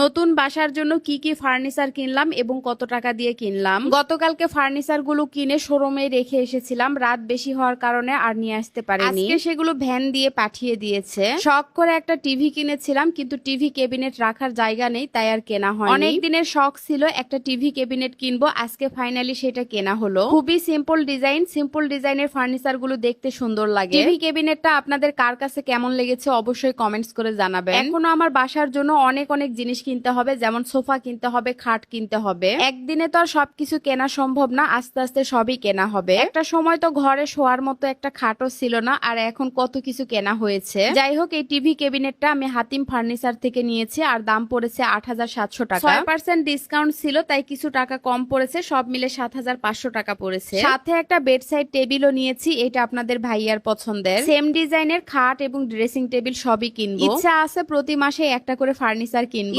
নতুন বাসার জন্য কি কি ফার্নিচার কিনলাম এবং কত টাকা দিয়ে কিনলাম? গতকালকে ফার্নিচারগুলো কিনে শোরুমে রেখে এসেছিলাম। রাত বেশি হওয়ার কারণে আর নিয়ে আসতে পারিনি। আজকে সেগুলো ভ্যান দিয়ে পাঠিয়ে দিয়েছে। শখ করে একটা টিভি কিনেছিলাম কিন্তু টিভি কেবিনেট রাখার জায়গা নেই তাই আর কেনা হয় অনেক দিনের শখ ছিল একটা টিভি কেবিনেট কিনবো আজকে ফাইনালি সেটা কেনা হলো। খুবই সিম্পল ডিজাইন সিম্পল ডিজাইনের ফার্নিচারগুলো দেখতে সুন্দর লাগে। টিভি ক্যাবিনেটটা আপনাদের কার কাছে কেমন লেগেছে অবশ্যই কমেন্টস করে জানাবেন। এখনও আমার বাসার জন্য অনেক অনেক জিনিস কিনতে হবে, যেমন সোফা কিনতে হবে, খাট কিনতে হবে। একদিনে তো আর সবকিছু কেনা সম্ভব না, আস্তে আস্তে সবই কেনা হবে। একটা সময় তো ঘরে শোয়ার মতো একটা খাটও ছিল না, আর এখন কত কিছু কেনা হয়েছে। যাই হোক, এই টিভি ক্যাবিনেটটা আমি হাতিম ফার্নিচার থেকে নিয়েছি, আর দাম পড়েছে আট হাজার সাতশো টাকা। পার্সেন্ট ডিসকাউন্ট ছিল, তাই কিছু টাকা কম পড়েছে, সব মিলে সাত হাজার পাঁচশো টাকা পড়েছে। সাথে একটা বেড সাইড টেবিলও নিয়েছি, এটা আপনাদের ভাইয়ার পছন্দের। সেম ডিজাইনের খাট এবং ড্রেসিং টেবিল সবই কিনবো। ইচ্ছা আছে প্রতি মাসে একটা করে ফার্নিচার কিনবো।